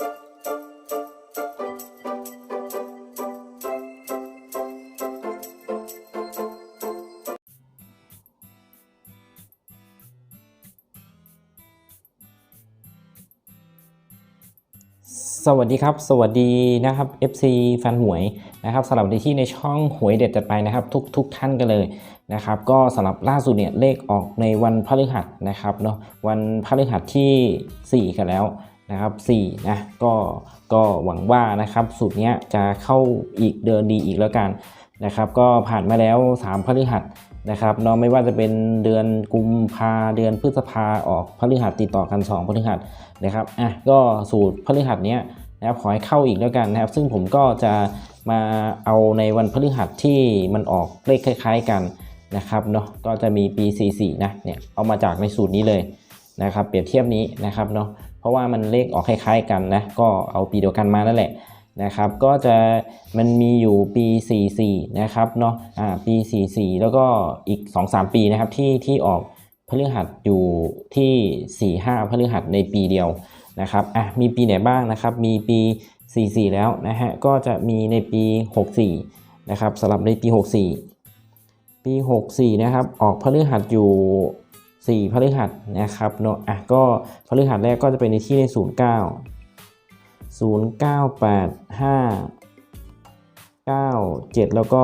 สวัสดีครับ สวัสดีนะครับ FC แฟนหวยนะครับสำหรับในที่ในช่องหวยเด็ดจัดไปนะครับ ทุกทุกท่านกันเลยนะครับ ก็สำหรับล่าสุดเนี่ยเลขออกในวันพฤหัสนะครับเนาะวันพฤหัสที่ 4 กันแล้ว นะครับ4นะก็ก็หวังว่านะครับสูตรนี้จะเข้าอีกเดินดีอีกแล้วกันนะครับก็ผ่านมาแล้ว3พฤหัสนะครับเนาะไม่ว่าจะเป็นเดือนกุมภาเดือนพฤษภาออกพฤหัสติดต่อกัน2พฤหัสนะครับอะก็สูตรพฤหัสเนี้ยนะครับขอให้เข้าอีกแล้วกันนะครับ ซึ่งผมก็จะมาเอาในวันพฤหัสที่มันออกเลขคล้าย ๆกันนะครับเนาะก็จะมีปี 44นะเนี่ยเอามาจากในสูตรนี้เลยนะครับ เปรียบเทียบนี้นะครับเนาะ เพราะว่ามันเลขออกคล้ายๆกันนะก็เอาปีเดียวกันมานั่นแหละนะครับก็จะมันมีอยู่ปี 44 นะครับเนาะอ่าปี 44 แล้วก็อีก 2-3 ปีนะครับที่ที่ออกพฤหัสอยู่ที่ 4 5พฤหัสในปีเดียวนะครับอะมีปีไหนบ้างนะครับมีปี 44 แล้วนะฮะก็จะมีในปี 64 นะครับสำหรับในปี 64 ปี 64 นะครับออกพฤหัสอยู่ 4พฤหัสนะครับเนาะอะก็พฤหัสแรกก็จะเป็นในที่ใน 09 0985 97 แล้วก็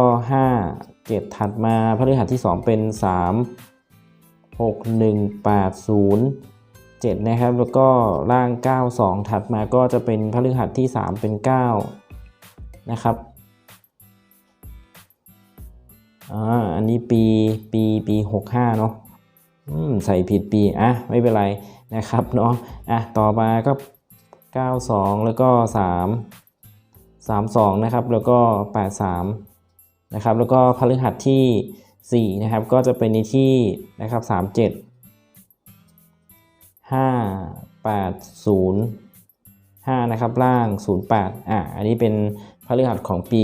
5 7 ถัดมาพฤหัสที่ 2 เป็น 3 6 1 8 0 7 นะครับ แล้วก็ล่าง 92 ถัดมาก็จะเป็นพฤหัสที่ 3 เป็น 9 นะครับอ่าอันนี้ปีปีปี 65 เนาะ ใส่ผิดปี อะ ไม่เป็นไรนะครับเนาะ อะ ต่อมาก็ 92 แล้วก็ 3 32 นะครับ แล้วก็ 83 นะครับ แล้วก็พฤหัสที่ 4 นะครับ ก็จะเป็นในที่นะครับ 37 5 8 0 5 นะครับ ล่าง 08 อะ อันนี้เป็นพฤหัสของปี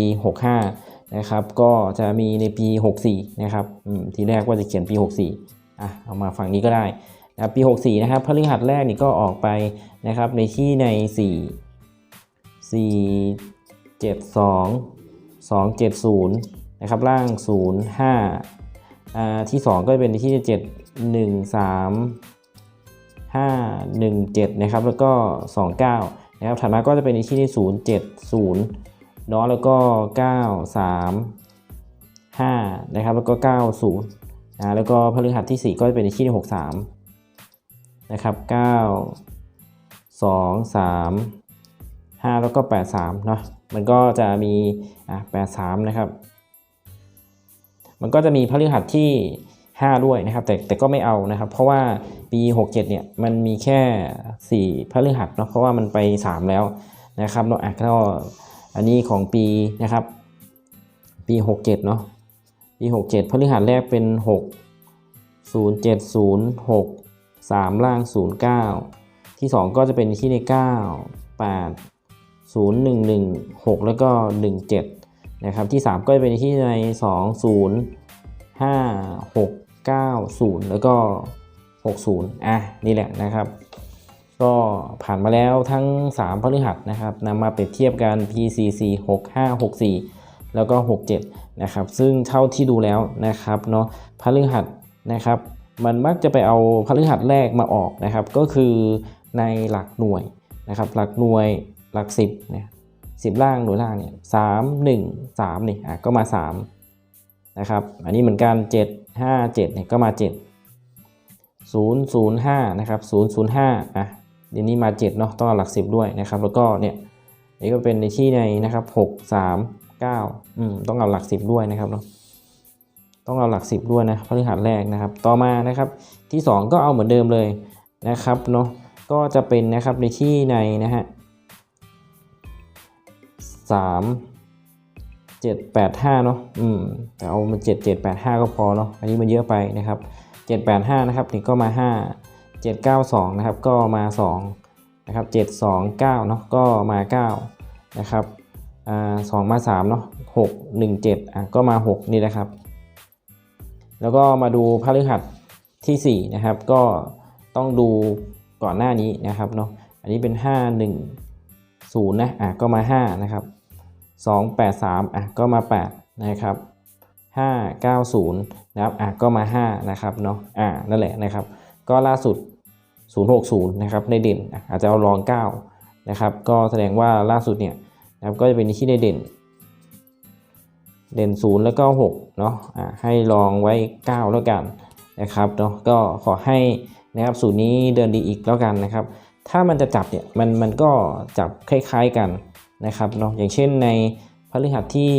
65 นะครับ ก็จะมีในปี 64 นะครับอืมทีแรกว่าจะเขียนปี 64 อะเอามาฝั่งนี้ก็ได้นะปี64นะครับพฤหัสแรกนี่ก็ออกไปนะครับในที่ใน 4 4 7 2 2 7 0นะครับล่าง 0 5อ่าที่ 2 ก็เป็นในที่ 7 1 3 5 1 7นะครับแล้วก็ 29นะครับถัดมาก็จะเป็นในที่ที่0 7 0เนาะแล้วก็ 9 3 5นะครับแล้วก็ 9 0 นะแล้วก็พฤหัสที่ 4 ก็จะเป็นในที่ที่6 3นะครับ9 2 3 5 แล้วก็ 8 3เนาะมันก็จะมีอะ8 3นะครับ มันก็จะมีพฤหัสที่ 5 ด้วยนะครับ แต่แต่ก็ไม่เอานะครับ เพราะว่าปี 67เนี่ยมันมีแค่ 4พฤหัสเนาะเพราะว่ามันไป 3 แล้วนะครับเนาะอะก็อันนี้ของปีนะครับ ปี 67เนาะ ปี67พฤหัสแรกเป็น6 0 7 0 6 3ล่าง0 9ที่2ก็จะเป็นที่ใน9 8 0 1 1 6แล้วก็1 7นะครับที่3ก็จะเป็นที่ใน2 0 5 6 9 0แล้วก็60อะนี่แหละนะครับก็ผ่านมาแล้วทั้ง 3 พฤหัสนะครับนำมาเปรียบเทียบกัน PCC 65 64 แล้วก็ 67 นะครับ ซึ่งเท่าที่ดูแล้วนะครับเนาะพฤหัสนะครับ มันมักจะไปเอาพฤหัสแรกมาออกนะครับ ก็คือในหลักหน่วยนะครับ หลักหน่วยหลัก 10เนี่ย10ล่างหน่วยล่างเนี่ย3 1 3นี่อะก็มา3นะครับอันนี้เหมือนกัน 7 5 7เนี่ยก็มา 7 0 0 5นะครับ0 0 5อะเดี๋ยวนี้มา7เนาะต้องเอาหลัก 10 ด้วยนะครับ แล้วก็เนี่ยนี่ก็เป็นในที่ในนะครับ 6 3 9อืมต้องเอาหลัก 10 ด้วยนะครับเนาะต้องเอาหลัก 10 ด้วยนะพฤหัสแรกนะครับ ต่อมานะครับที่ 2 ก็เอาเหมือนเดิมเลยนะครับเนาะก็จะเป็นนะครับในที่ในนะฮะ3 7 8 5เนาะอืมแต่เอามา7 7 8 5ก็พอเนาะอันนี้มันเยอะไปนะครับ7 8 5นะครับนี่ก็มา5 7 9 2นะครับก็มา2นะครับ7 2 9เนาะก็มา9นะครับ อ่า2มา3เนาะ6 1 7อะก็มา6นี่นะครับ แล้วก็มาดูพฤหัสที่4นะครับ ก็ต้องดูก่อนหน้านี้นะครับเนาะอันนี้เป็น5 1 0นะอะก็มา5นะครับ2 8 3อะก็มา8นะครับ5 9 0นะครับอะก็มา5นะครับเนาะอะนั่นแหละนะครับ ก็ล่าสุด060 นะครับในเด่นอะอาจจะเอารอง 9 นะครับ ก็แสดงว่าล่าสุดเนี่ย นะครับก็จะเป็นที่ในเด่น เด่น 0 แล้วก็6เนาะอะให้ลองไว้ 9 แล้วกันนะครับเนาะก็ขอให้นะครับสูตรนี้เดินดีอีกแล้วกันนะครับ ถ้ามันจะจับเนี่ยมันมันก็จับคล้ายๆกันนะครับเนาะอย่างเช่นในพฤหัสที่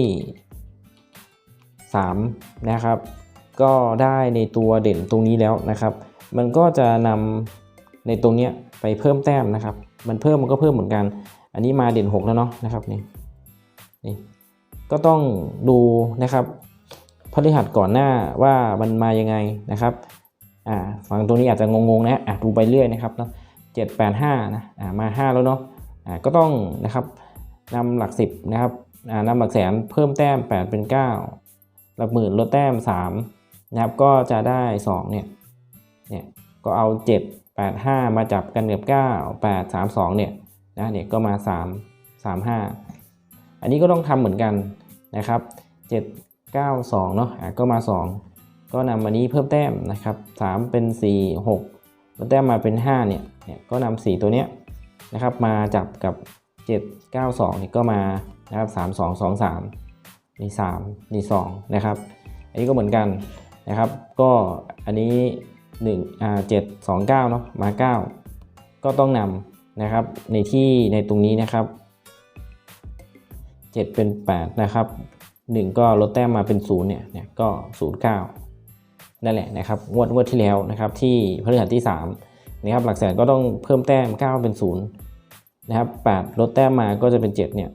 3 นะครับ ก็ได้ในตัวเด่นตรงนี้แล้วนะครับ มันก็จะนำในตรงเนี้ยไปเพิ่มแต้มนะครับ มันเพิ่มมันก็เพิ่มเหมือนกัน อันนี้มาเด่น 6 แล้วเนาะนะครับนี่นี่ก็ต้องดูนะครับพฤหัสก่อนหน้าว่ามันมายังไงนะครับอ่าฟังตรงนี้อาจจะงงๆนะอะดูไปเรื่อยนะครับเนาะเจ็ดแปดห้านะอ่ามาห้าแล้วเนาะอ่าก็ต้องนะครับนำหลักสิบนะครับอ่านำหลักแสนเพิ่มแต้มแปดเป็นเก้าหลักหมื่นลดแต้มสามนะครับก็จะได้สองเนี่ยเนี่ยก็เอาเจ็ดแปดห้ามาจับกันกับเก้าแปดสามสองเนี่ย นะเนี่ยก็มาสามสามห้าอันนี้ก็ต้องทำเหมือนกันนะครับเจ็ดเก้าสองเนาะอะก็มาสองก็นำอันนี้เพิ่มแต้มนะครับสามเป็นสี่หกแล้วแต้มมาเป็น 5 เนี่ยเนี่ยก็นำ4ตัวเนี้ยนะครับมาจับกับ 7 9 2นี่ก็มานะครับ 3 2 2 3นี่3นี่2นะครับ อันนี้ก็เหมือนกันนะครับ ก็อันนี้1อ่า7 2 9เนาะมา 9 ก็ต้องนำ นะครับ ในที่ในตรงนี้นะครับ 7 เป็น 8 นะครับ 1 ก็ลดแต้มมาเป็น0เนี่ยเนี่ยก็ 0 9 นั่นแหละนะครับงวดงวดที่แล้วนะครับที่พฤหัสที่3นะครับหลักแสนก็ต้องเพิ่มแต้ม 9 เป็น 0 นะครับ 8 ลดแต้มมาก็จะเป็น 7 เนี่ย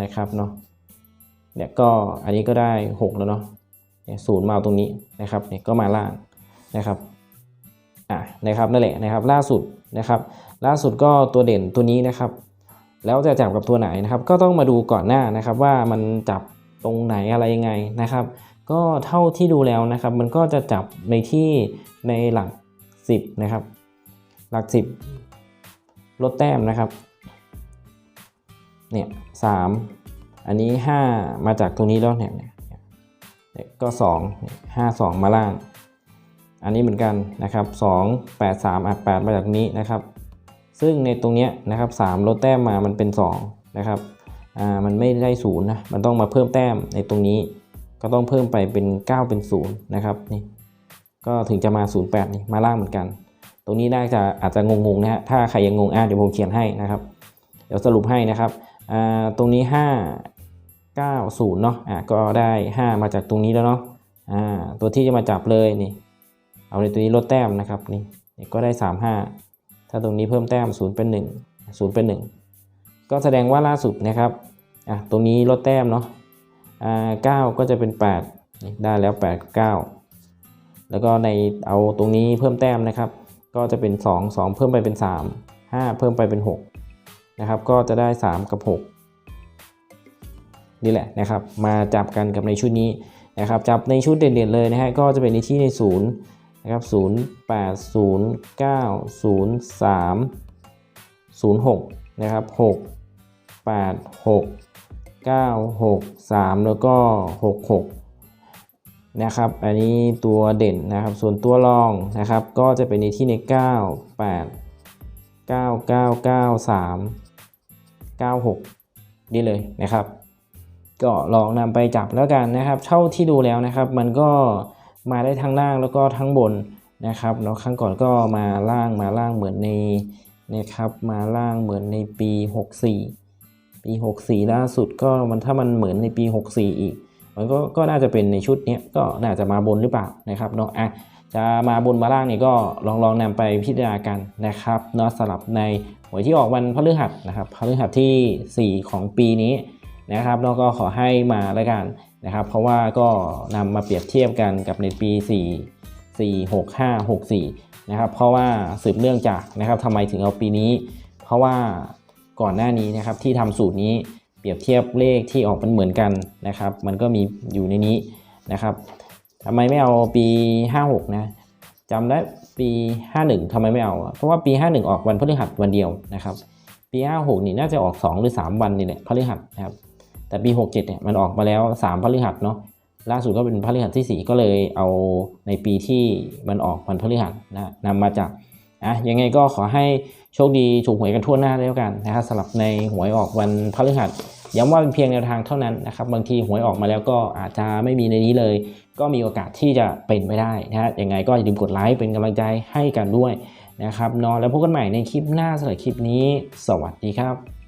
นะครับเนาะเนี่ยก็อันนี้ก็ได้ 6 แล้วเนาะเนี่ยศูนย์มาตรงนี้นะครับเนี่ยก็มาล่างนะครับอะนะครับนั่นแหละนะครับล่าสุด นะครับ ล่าสุดก็ตัวเด่นตัวนี้นะครับ แล้วจะจับกับตัวไหนนะครับ ก็ต้องมาดูก่อนหน้านะครับว่ามันจับตรงไหนอะไรยังไงนะครับ ก็เท่าที่ดูแล้วนะครับ มันก็จะจับในที่ในหลัก 10 นะครับ หลัก 10 ลดแต้มนะครับเนี่ยสามอันนี้ 5 มาจากตรงนี้แล้วเนี่ยเนี่ยเนี่ยก็2 5 2 มาล่าง อันนี้เหมือนกันนะครับ2 8 3อัด8มาจากนี้นะครับ ซึ่งในตรงเนี้ยนะครับ3ลดแต้มมามันเป็น2นะครับอ่ามันไม่ได้ศูนย์นะมันต้องมาเพิ่มแต้มในตรงนี้ ก็ต้องเพิ่มไปเป็น 9 เป็น0นะครับนี่ก็ถึงจะมา 08 นี่มาล่างเหมือนกัน ตรงนี้น่าจะอาจจะงงๆนะฮะถ้าใครยังงงอะเดี๋ยวผมเขียนให้นะครับเดี๋ยวสรุปให้นะครับอ่าตรงนี้ 5 9 0เนาะอะก็ได้ 5 มาจากตรงนี้แล้วเนาะอ่าตัวที่จะมาจับเลยนี่ เอาในตัวนี้ลดแต้มนะครับนี่ก็ได้ 3 5 ถ้าตรงนี้เพิ่มแต้ม 0 เป็น 1 0 เป็น 1 ก็แสดงว่าล่าสุดนะครับอะตรงนี้ลดแต้มเนาะอ่าเก้าก็จะเป็น 8 นี่ได้แล้ว8 9แล้วก็ในเอาตรงนี้เพิ่มแต้มนะครับ ก็จะเป็น 2 2 เพิ่มไปเป็น 3 5 เพิ่มไปเป็น 6 นะครับ ก็จะได้ 3 กับ 6 นี่แหละนะครับ มาจับกันกับในชุดนี้นะครับ จับในชุดเด่นๆเลยนะฮะ ก็จะเป็นในที่ใน 0 นะครับ0 8 0 9 0 3 0 6 นะครับ 6 8 6 9 6 3 แล้วก็ 6 6 นะครับ อันนี้ตัวเด่นนะครับ ส่วนตัวรองนะครับ ก็จะเป็นในที่ใน 9 8 9 9 9 3 9 6 นี่เลยนะครับ ก็ลองนำไปจับแล้วกันนะครับ เท่าที่ดูแล้วนะครับ มันก็ มาได้ทั้งล่างแล้วก็ทั้งบนนะครับเนาะครั้งก่อนก็มาล่างมาล่างเหมือนในนะครับมาล่างเหมือนในปี 64 ปี 64 ล่าสุดก็มันถ้ามันเหมือนในปี 64 อีก มันก็ก็น่าจะเป็นในชุดนี้ก็น่าจะมาบนหรือเปล่านะครับเนาะอะจะมาบนมาล่างนี่ก็ลองลองนำไปพิจารณากันนะครับเนาะสลับในหวยที่ออกวันพฤหัสนะครับพฤหัสที่ 4 ของปีนี้นะครับแล้วก็ขอให้มาแล้วกัน นะครับ เพราะว่าก็นำมาเปรียบเทียบกันกับในปี 4 4 6 5 6 4 นะครับ เพราะว่าสืบเนื่องจากนะครับทำไมถึงเอาปีนี้ เพราะว่าก่อนหน้านี้นะครับที่ทำสูตรนี้เปรียบเทียบเลขที่ออกมันเหมือนกันนะครับ มันก็มีอยู่ในนี้นะครับทำไมไม่เอาปี 56 นะจำได้ปี 51ทำไมไม่เอา เพราะว่าปี 51 ออกวันพฤหัสวันเดียวนะครับ ปี 56 นี่น่าจะออก 2 หรือ 3 วันนี่แหละพฤหัสนะครับ แต่ปี 67เนี่ยมันออกมาแล้ว3พฤหัสเนาะล่าสุดก็เป็นพฤหัสที่ 4 ก็เลยเอาในปีที่มันออกวันพฤหัสนะนำมาจากอะยังไงก็ขอให้โชคดีถูกหวยกันทั่วหน้าแล้วกันนะครับสำหรับในหวยออกวันพฤหัสย้ำว่าเป็นเพียงแนวทางเท่านั้นนะครับบางทีหวยออกมาแล้วก็อาจจะไม่มีในนี้เลย ก็มีโอกาสที่จะเป็นไปได้นะฮะยังไงก็อย่าลืมกดไลค์เป็นกำลังใจให้กันด้วยนะครับเนาะแล้วพบกันใหม่ในคลิปหน้าสำหรับคลิปนี้ สวัสดีครับ